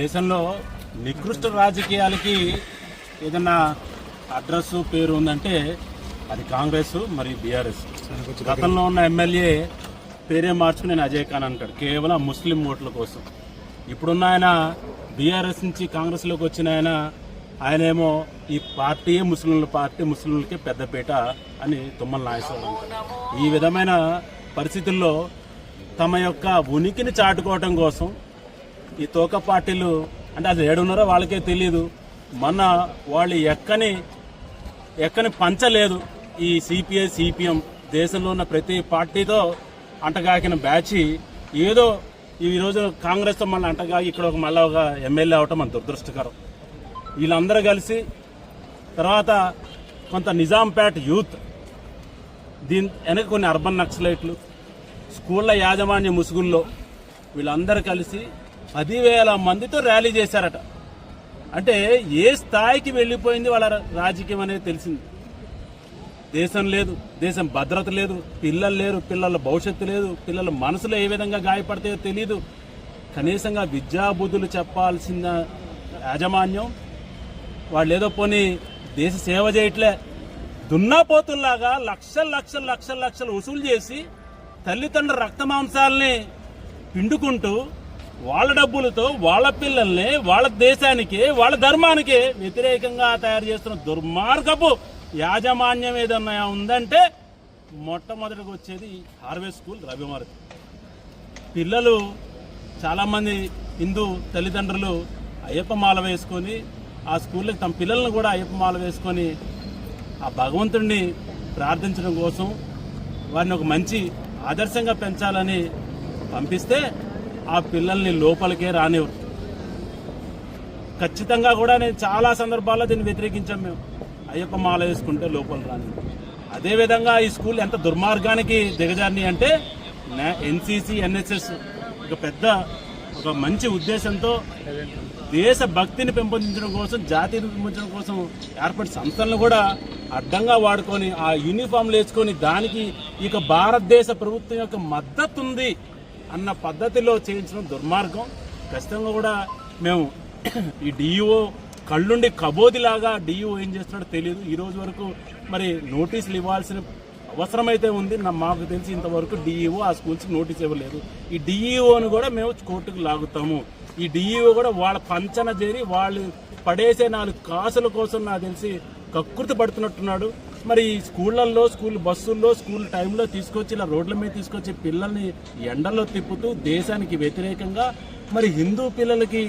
దేశంలో నికృష్ట రాజకీయాలకి ఏదన్నా అడ్రస్ పేరు ఉందంటే అది కాంగ్రెస్ మరియు బీఆర్ఎస్. గతంలో ఉన్న ఎమ్మెల్యే పేరే మార్చుకుని నేను అజయ్ ఖాన్ అంటాడు. కేవలం ముస్లిం ఓట్ల కోసం. ఇప్పుడున్న ఆయన బీఆర్ఎస్ నుంచి కాంగ్రెస్లోకి వచ్చిన ఆయన ఆయనేమో ఈ పార్టీయే ముస్లింల పార్టీ ముస్లింలకే పెద్దపేట అని తుమ్మల నాగేశ్వరరావు ఈ విధమైన పరిస్థితుల్లో తమ యొక్క ఉనికిని చాటుకోవటం కోసం ఈ తోక పార్టీలు అంటే అది ఏడున్నారో వాళ్ళకే తెలియదు మన వాళ్ళు ఎక్కని ఎక్కని పంచలేదు ఈ సిపిఐ సిపిఎం దేశంలో ఉన్న ప్రతి పార్టీతో అంటగాకిన బ్యాచ్ ఏదో ఈ రోజు కాంగ్రెస్తో మళ్ళీ అంటగాకి ఇక్కడ ఒక మళ్ళీ ఒక ఎమ్మెల్యే అవటం మన దురదృష్టకరం. వీళ్ళందరూ కలిసి తర్వాత కొంత నిజాంపేట యూత్ దీని వెనక కొన్ని అర్బన్ నక్సలైట్లు స్కూళ్ళ యాజమాన్య ముసుగుల్లో వీళ్ళందరూ కలిసి పది వేల మందితో ర్యాలీ చేశారట. అంటే ఏ స్థాయికి వెళ్ళిపోయింది వాళ్ళ రాజకీయం అనేది తెలిసింది. దేశం లేదు దేశం భద్రత లేదు పిల్లలు లేరు పిల్లల భవిష్యత్తు లేదు పిల్లల మనసులో ఏ విధంగా గాయపడతాయో తెలియదు కనీసంగా విద్యాబుద్ధులు చెప్పాల్సిన యాజమాన్యం వాళ్ళు ఏదో పోనీ దేశ సేవ చేయట్లే. దున్నాపోతుల్లాగా లక్షల లక్షల లక్షల లక్షలు వసూలు చేసి తల్లిదండ్రుల రక్త మాంసాలని పిండుకుంటూ వాళ్ళ డబ్బులతో వాళ్ళ పిల్లల్ని వాళ్ళ దేశానికి వాళ్ళ ధర్మానికి వ్యతిరేకంగా తయారు చేస్తున్న దుర్మార్గపు యాజమాన్యం ఏదన్నా ఉందంటే మొట్టమొదటిగా వచ్చేది హార్వే స్కూల్ రవిమారుతి. పిల్లలు చాలామంది హిందూ తల్లిదండ్రులు అయ్యప్ప మాల వేసుకొని ఆ స్కూల్లో తమ పిల్లలను కూడా అయ్యప్ప మాల వేసుకొని ఆ భగవంతుడిని ప్రార్థించడం కోసం వారిని ఒక మంచి ఆదర్శంగా పెంచాలని పంపిస్తే ఆ పిల్లల్ని లోపలికే రానివ్వరు ఖచ్చితంగా కూడా నేను చాలా సందర్భాల్లో దీన్ని వ్యతిరేకించాం మేము. అయ్యప్ప మాల వేసుకుంటే లోపల రాని అదేవిధంగా ఈ స్కూల్ ఎంత దుర్మార్గానికి దిగజారిని అంటే ఎన్సీసీ ఎన్ఎస్ఎస్ ఒక పెద్ద ఒక మంచి ఉద్దేశంతో దేశ భక్తిని పెంపొందించడం కోసం జాతిని పెంపొందించడం కోసం ఏర్పడిన సంస్థలను కూడా అడ్డంగా వాడుకొని ఆ యూనిఫామ్లు వేసుకొని దానికి ఇక భారతదేశ ప్రభుత్వం యొక్క మద్దతు ఉంది. అన్న పద్ధతిలో చేయించడం దుర్మార్గం. ఖచ్చితంగా కూడా మేము ఈ డిఈఓ కళ్ళుండి కబోదిలాగా డిఈఓ ఏం చేస్తున్నాడో తెలియదు ఈ రోజు వరకు మరి నోటీసులు ఇవ్వాల్సిన అవసరమైతే ఉంది. మాకు తెలిసి ఇంతవరకు డిఈఓ ఆ స్కూల్స్కి నోటీస్ ఇవ్వలేదు. ఈ డిఈఓను కూడా మేము కోర్టుకు లాగుతాము. ఈ డిఈఓ కూడా వాళ్ళ పంచన చేరి వాళ్ళు పడేసే నాలుగు కాసుల కోసం నాకు తెలిసి కక్కుర్తి పడుతున్నట్టున్నాడు. మరి స్కూళ్ళల్లో స్కూల్ బస్సుల్లో స్కూల్ టైంలో తీసుకొచ్చి ఇలా రోడ్ల మీద తీసుకొచ్చి పిల్లల్ని ఎండల్లో తిప్పుతూ దేశానికి వ్యతిరేకంగా మరి హిందూ పిల్లలకి